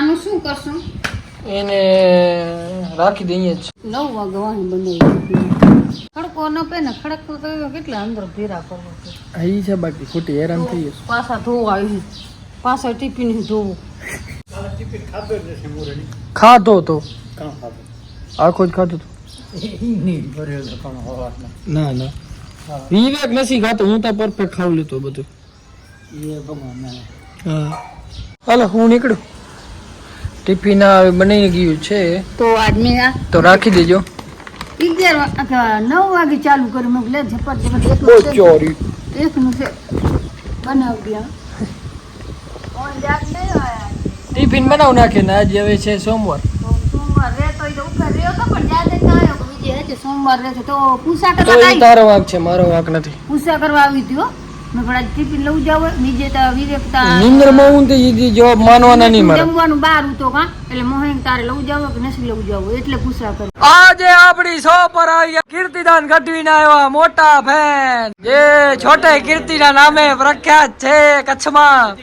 આનું શું કરશું? એને રાખી દઈએ જ. નવ વાગે વાહી બનાવી ખડકો ન પે ને ખડકો તો કેટલા અંદર ભેરા કરવો અહીં છે બાકી ખોટી હેરાન થઈ જશે. પાછા ધોવા આવી પાછા ટિફિન ધોવું. ખાધો તો. આખો જ ખાધો તો. ના ના. વિવેક નથી ખાતો હું તો પરફેક્ટ ખાવ લેતો બધું. હા. હાલો હું નીકળું. ટિફિન બની ગયું છે. તો આજ આ તો રાખી દેજો. અગિયાર નવ વાગે ચાલુ કર્યું. મેં લે ઝપટ ઝપટ. ચોરી. એકનું છે. ટિફિન બનાવ નાખે ને આજે હવે છે સોમવાર. તો સોમવાર રે હોય તો ઉપર રહ્યો તો પણ યાદ જ આવ્યો કે બીજે સોમવાર રહેશે. તો પૂછા કરવા તો તારો વાંક છે મારો વાંક નથી. પૂછા કરવા આવી હતી ટિફિન લઉં જાવ બીજે વિવેકતા નિંદ્રમાં હું તો ઈ જવાબ માનવાના નહીં મારા. જમવાનું બહાર ઉતો કા? એટલે મોહેન તારે લઉં જાવ કે નથી લઉં જાવ એટલે પૂછા કરી. આજે આપણી સો પર આવ્યા કીર્તિદાન ગઢવીના આવ્યા મોટા ફેન. જે છોટે કીર્તિના નામે પ્રખ્યાત છે કચ્છમાં.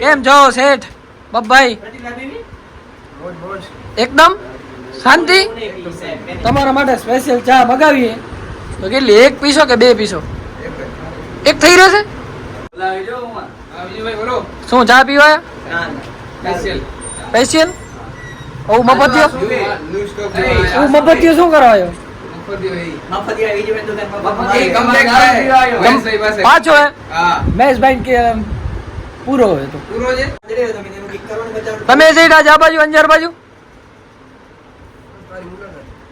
કેમ છો શેઠ? બબ્બાઈ એકદમ? શાંતિ? તમારા માટે સ્પેશિયલ ચા મગાવીએ. તો કેટલી? એક પીસો કે બે પીસો? એક થઈ રહેશે શું, ચા પીવાય? સ્પેશિયલ ઓ મફતિયો ઓ મફતિયો શું કરાયો પાછો હે? મહેશભાઈ કે પૂરો હોય તો. તમે સીટ આ બાજુ, અંજાર બાજુ?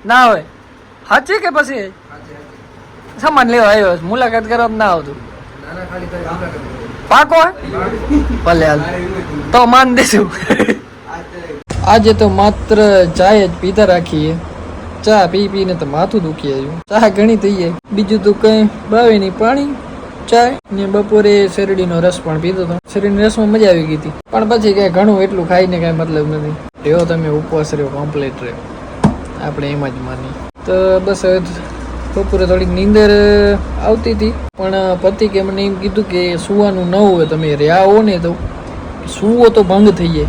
ના હોય. સાચી કે પછી? સામાન લેવા આવ્યો. મુલાકાત કરવા ના આવતું. પાકો ભલે હાલ. તો માન દેશું આજે તો માત્ર ચાય જ પીતા રાખીએ. ચા પી પીને તો માથું દુખી આવ્યું. ચા ઘણી થઈ જાય. બીજું તો કઈ બાવી નહીં. પાણી, ચાય ને બપોરે શેરડીનો રસ પણ પીધો હતો. શેરડીનો રસમાં મજા આવી ગઈ હતી. પણ પછી કઈ ઘણું એટલું ખાઈને કઈ મતલબ નથી. રહ્યો તમે ઉપવાસ રહ્યો કમ્પ્લીટ રહ્યો. આપણે એમાં જ માની તો બસ હવે બપોરે થોડીક નીંદર આવતી હતી. પણ પતિ કે મને એમ કીધું કે સુવાનું ન હોય તમે રહ્યા હો ને તો સુવો તો ભંગ થઈ જાય.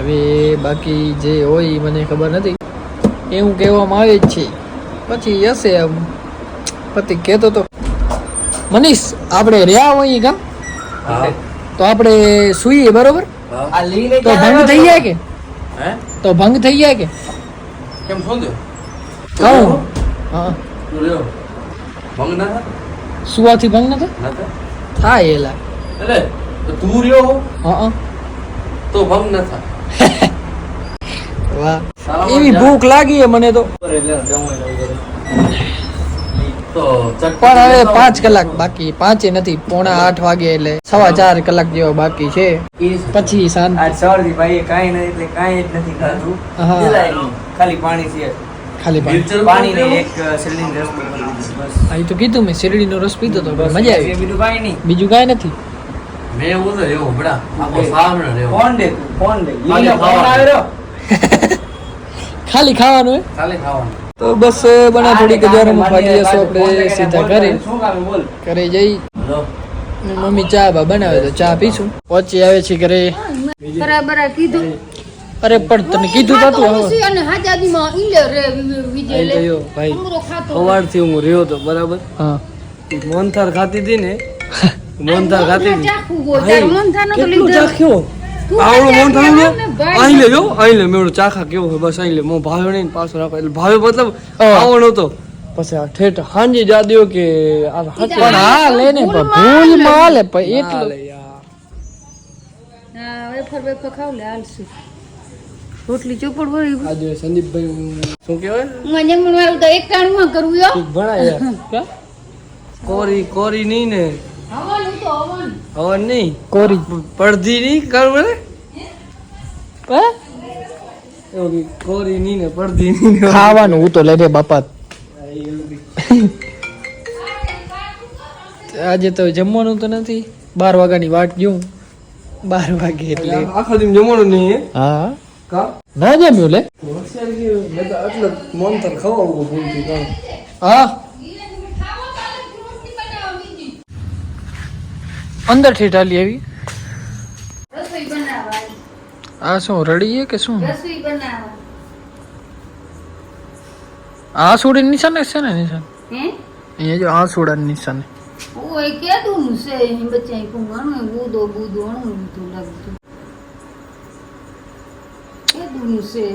હવે બાકી જે હોય એ મને ખબર નથી. એવું કહેવામાં આવે જ છે. પછી હશે આમ. પતિ કહેતો તો મનીષ આપણે રહ્યા હોય કામ? તો આપણે સૂઈએ બરોબર? તો ભંગ થઈ જાય કે? તો ભંગ થઈ જાય કે? કેમ શું કહું. હા. રહ્યો ભંગ ના સુવાથી ભંગ ન થાય એલા એટલે તું રહ્યો હો? હા તો ભંગ ના થાય વાહ એવી ભૂખ લાગી હે મને તો. તો પણ હવે પાંચ કલાક બાકી. પાંચે નથી પોણા આઠ વાગે એટલે સવા ચાર કલાક જેવો બાકી છે. પછી શાંતિ આજ સવારથી ભાઈ કાંઈ નહીં એટલે કાંઈ જ નથી ખાધું. ખાલી પાણી છે. ખાલી પાણી. પાણી એક શેરડીનો રસ પીધો. બસ. હા તો કીધું મેં શેરડીનો રસ પીધો તો બસ મજા આવી. બીજું કાંઈ નહીં. બીજું કાંઈ નથી. મેં એવું તો રહ્યો હમણાં. આખો સામે રહ્યો. ફોન દે ફોન દે. ખાલી ફોન ખાવાનું. આવ્યો. ખાલી ખાવાનું હે? ખાલી ખાવાનું. તો બસ બના કે હજારોમાં ભાગી જશો આપણે સીધા ઘરે. શું કામ? બોલ. ઘરે જઈ. મમ્મી ચા બા બનાવે તો ચા પીશું. પહોંચી આવે છે ઘરે. બરાબર આ કીધું. અરે પણ તને કીધું તો તું અને હાજાદીમાં ઈલે રે વિજય લે. ગયો ભાઈ. સવારથી હું રહ્યો તો બરાબર. હા. મોહનથાર ખાતી હતી ને? મોહનથાર ખાતી હતી. મોહનથાળનો તો કેટલું લીધો. ચાખ્યો? આવડો મોહનથાળ ને ચાખ્યો ને ભાઈ. અહીં લે મેળો ચાખા કેવો હોય બસ અહીં લે. મો ભાવે નહીં ને પાછો રાખો. એટલે ભાવે મતલબ. આવો નહોતો પછી આ ઠેઠ હાંજી જાદ્યો કે આ પણ હા લે ને પણ ભૂલમાં હાલે પણ એટલે. હા વેફર વેફર ખાવ લે હાલશું રોટલી ચોપડ ભરી આજે સંદીપભાઈ શું કહેવાય? મને વાળું તો એક ટાણું કરું યો. ભણાય યાર. કોરી કોરી નહીં ને? હવન તો હવન. હવન નહીં? કોરી. પડધી નહીં? કરવું ને હે? કોરી નહીં ને પડધી નહીં ને ખાવાનું હું તો લે બાપા આજે તો જમવાનું તો નથી. બાર વાગ્યાની વાટ જોઉં. બાર વાગે એટલે. આખા દિન જમવાનું નહીં હા. કા? ના જમ્યું લે? તો કાં. હા. અંદરથી ટાલી આવી. રસોઈ બનાવવા આ શું રડીએ કે શું? રસોઈ બનાવવા આ સુડી નિશાન છે ને નિશાન? હે? અહીંયા જો આ સુડા નિશાન. ઓય કેદું છે અહીં બચ્ચા કુંગાણું બૂદો બૂદો અણું તો લાગતું. કેદું છે.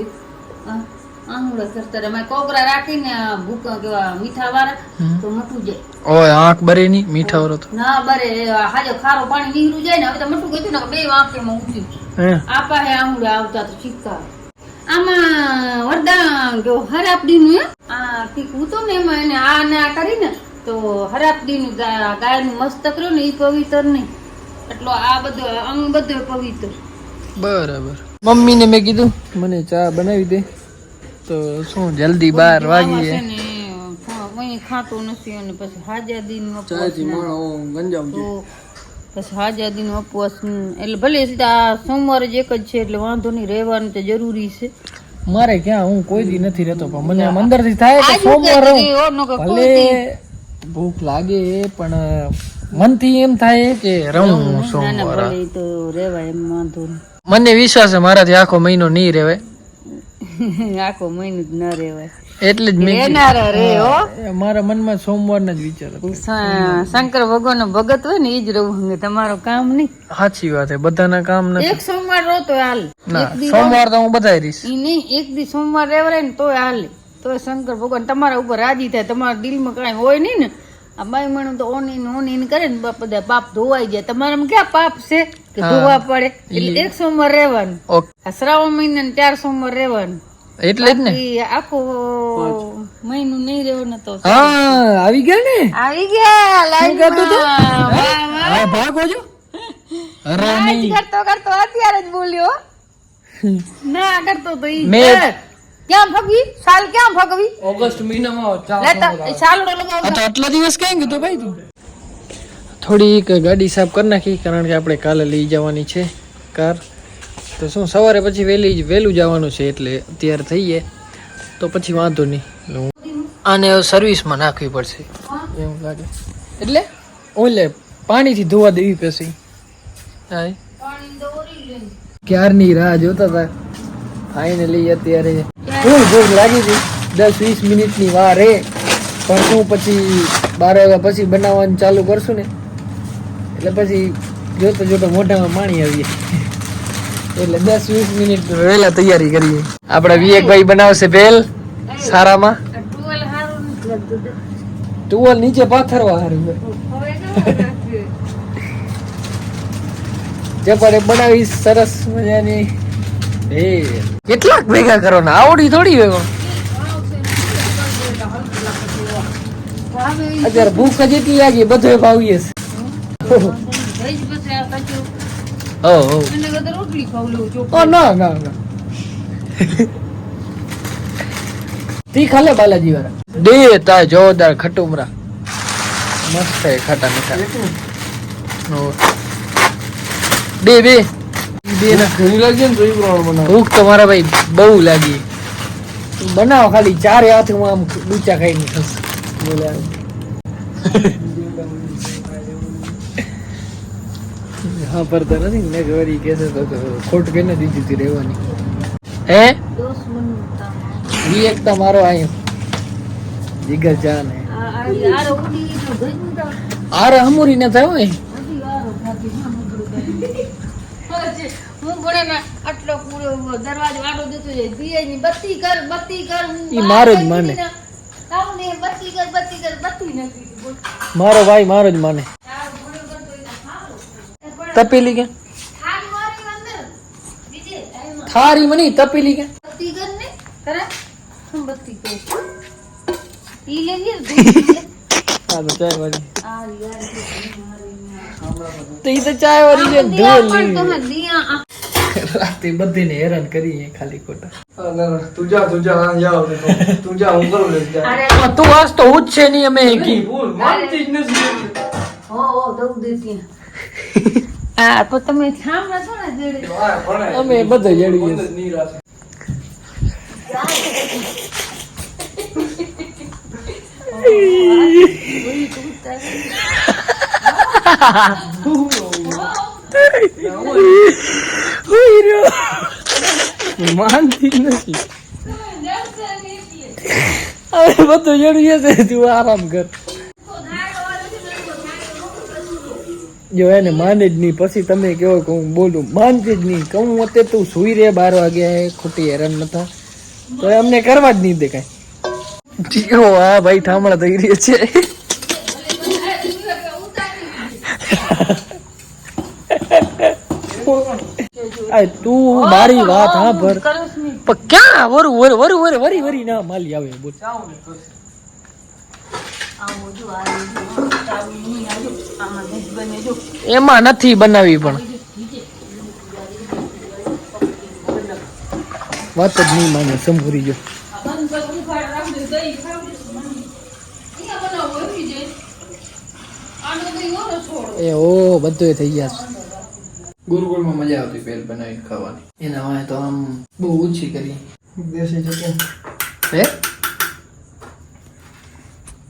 આંગળા કરતા. મારે કોકરા રાખીને ભૂકા કેવા મીઠા વાળા તો મટું જાય ઓય આંખ બરે ની મીઠા વાળો તો. ના બરે હાજો ખારો પાણી નીકળું જાય ને હવે તો મટું ગયું ને બે વાંકેમાં ઊંચ્યું હે. આપા હે આંગળા આવતા તો ચીકા આમાં વરદાન જો હરાપડીનું આ ટીકું તો ને એમાં એને આ ને આ કરીને તો હરાપડીનું ગાય ગાયનું મસ્તક રહ્યું ને એ પવિત્ર નહીં. એટલો આ બધો અંગ બધો પવિત્ર. બરાબર. મમ્મીને મેં કીધું મને ચા બનાવી દે. તો શું જલ્દી બાર વાગી છે ને ખાતું નથી અને પછી માણો ગંજામ તો પછી હાજાદીનું ઉપવાસ એટલે ભલે આ સોમવારે જ એક જ છે એટલે વાંધો નહીં રહેવાનું તો જરૂરી છે. મારે ક્યાં હું કોઈ દી નથી રહેતો પણ મને આમ અંદરથી થાય કે સોમવાર રહું. ભલે ભૂખ લાગે પણ મનથી એમ થાય કે રહું ના ના સોમવાર ભલે તો રહેવાય એમ વાંધો નહીં. મને વિશ્વાસ છે મારાથી આખો મહિનો નહીં રહેવાય આખો મહિનો જ ન રહેવાય એટલે જ રહેનારા રે હો મારા મનમાં સોમવારના જ વિચાર શંકર ભગવાન ભગત હોય ને એ જ રહું હંગે. તમારું કામ નહીં. સાચી વાત છે બધાના કામ નથી. એક સોમવાર રહો તો હાલ. ના સોમવાર તો હું બધાય રહીશ. ઈ નહીં એક દી સોમવાર રહેવાય ને તોય હાલ. તોય શંકર ભગવાન તમારા ઉપર રાજી થાય તમારા દિલમાં કાંઈ હોય નહીં ને. આ બાઈ મણું તો ઓન ઇન ઓન ઇન કરે ને બધા પાપ ધોવાઈ જાય. તમારામાં ક્યાં પાપ છે કે ધોવા પડે? એટલે એક સોમવાર રહેવાનું. આ શ્રાવણ મહિના ને ચાર સોમવાર રહેવાનું. એટલે જ ને. આખો મહિનું નહીં રહેવાનું તો હા આવી ગયા ને? આવી ગયા લાઈન કરતો તો હા ભાગો જો અરે કરતો કરતો અત્યારે જ બોલ્યો. ના કરતો તો ઈ. ક્યાં ફગવી સાલ ક્યાં ફગવી ઓગસ્ટ મહિનામાં ચા લેતા એ સાલડો લગાવ આ તો આટલા દિવસ ક્યાં ગયો ભાઈ તું? થોડીક ગાડી સાફ કરી નાખી કારણ કે આપણે કાલે લઈ જવાની છે કાર. તો શું સવારે પછી વહેલી જ- વહેલું જવાનું છે એટલે અત્યારે થઈએ. તો પછી વાંધો નહીં. આને સર્વિસમાં નાખવી પડશે. એવું લાગે. એટલે ઓલે પાણીથી ધોવા દેવી પછી હા પાણી દોરી લે. ક્યારની રાહ જોતા હતા? ફાઇનલી અત્યારે ખૂબ ભૂખ લાગી હતી દસ વીસ મિનિટની વાર રે પણ શું પછી બાર વાગ્યા પછી બનાવવાનું ચાલુ કરશું ને. એટલે પછી જોતો જોતો મોઢામાં પાણી આવીએ એટલે દસ વીસ મિનિટ વહેલા તૈયારી કરીએ. આપણા વિવેકભાઈ બનાવશે ભેલ સારામાં. ટુવેલ નીચે પાથરવા હારું જે હવે બનાવીશ બનાવી સરસ મજાની. ભેલ કેટલાક ભેગા કરવાના આવડી થોડી ભેગો અત્યારે ભૂખ જ એટલી લાગી બધું ભાવીએ છે ના ના ના. તીખા લે બાલાજી વાળા. દે તા જોરદાર ખટુમરા. મસ્ત છે ખાટા મીઠા. બે બે. ભૂખ તો મારા ભાઈ બહુ લાગી. બનાવો ખાલી ચારે હાથમાં આમ ડૂચા ખાઈને ખસ હા હા તો નથી ને? ઘરી કેસે તો તો ખોટ કેને દીધી હતી રહેવાની. હે? ઈ એકતા મારો આયો. જીગર જાન હે આરો ઉડી ગયો, ગઈ ઉડા. આરે હમુરી ને થયો થાકી, હા, ભણે ને આટલો પૂરો દરવાજો આડો દેતો જાય. બત્તી કર બત્તી કર ઈ મારો જ માને. ને, બત્તી કર બત્તી કર બત્તી નથી મારો ભાઈ મારો જ માને. આ તપેલી કે? થારી મની તપેલી કે? બત્તી કર ને? કરે બત્તી કર ઈ લેજે ને, દૂધ પી લે. હા તો ચાય આ યાર તો ઈ તો ચાય વાળી છે આ- રાતે બધીને હેરાન કરીએ ખાલી ખોટા. તું જા તું જા તું જા હું કરું લે અરે તું આજ તો હું જ છે નહીં અમે કી બોલ ભૂલ માનતી જ નથી હો હો દઉં દેતી હા તો તમે સાંભળો છો ને જેડી. અમે બધે જડીએ બંધ જ નહીં રાખે. ઉઈ રહ્યો જો એને માને પછી તમે કહો કે હું બોલું માનતી જ નહીં કહું અત્યારે તું સુઈ રે બાર વાગ્યા ખોટી હેરાન નતા તો અમને કરવા જ નહીં દે કાંઈ હા, ભાઈ ઠામણા થઈ રહ્યા છે. તું મારી વાત હા ભર. પણ ક્યાં? વરુ વર વરુ વર વરી વરી ના માલી આવે બોલ. એમાં નથી બનાવી પણ. વાત જ નહીં માને સંભૂરી જો. એ ઓ બધું થઈ ગયા છે. ગુરુકુળમાં મજા આવતી પેલ બનાવી ખાવાની. એના વાય તો આમ બહુ ઓછી કરી. દેશી ચટણી. હે?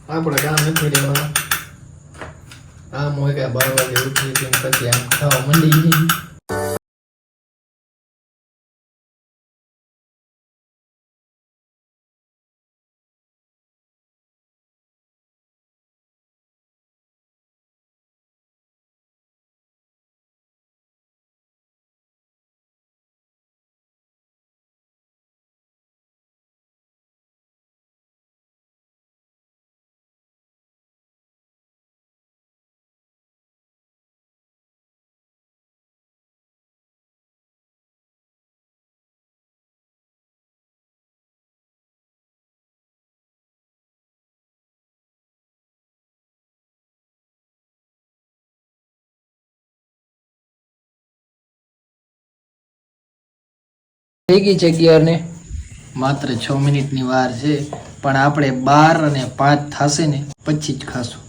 આપણે ગામ નથી રહેવાના. આમ હોય કે બાર વાગે ઉઠી પછી આમ ખાવા મંડી થઈ ગઈ છે ગિયરને માત્ર છ મિનિટની વાર છે, પણ આપણે બાર અને પાંચ થશે ને, પછી જ ખાશું.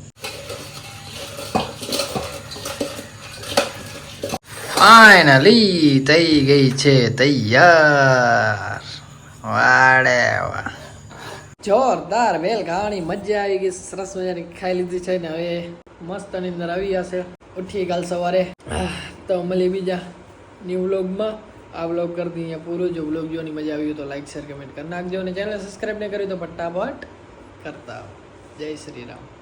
ફાઇનલી થઈ ગઈ છે તૈયાર. વાડે વાહ. જોરદાર વેલ ખાવાની મજા આવી ગઈ, સરસ મજાની ખાઈ લીધી છે ને હવે. મસ્તની અંદર આવી જશે. ઉઠી કાલ સવારે. તો મળી બીજા ન્યુ વ્લોગમાં આ બ્લોગ કરી દઈએ પૂરો. જો બ્લોગ જોવાની મજા આવી તો લાઈક શેર કમેન્ટ કરી નાખજો અને ચેનલ સબસ્ક્રાઈબ નહીં કર્યું તો ફટાફટ કરતા જય શ્રી રામ.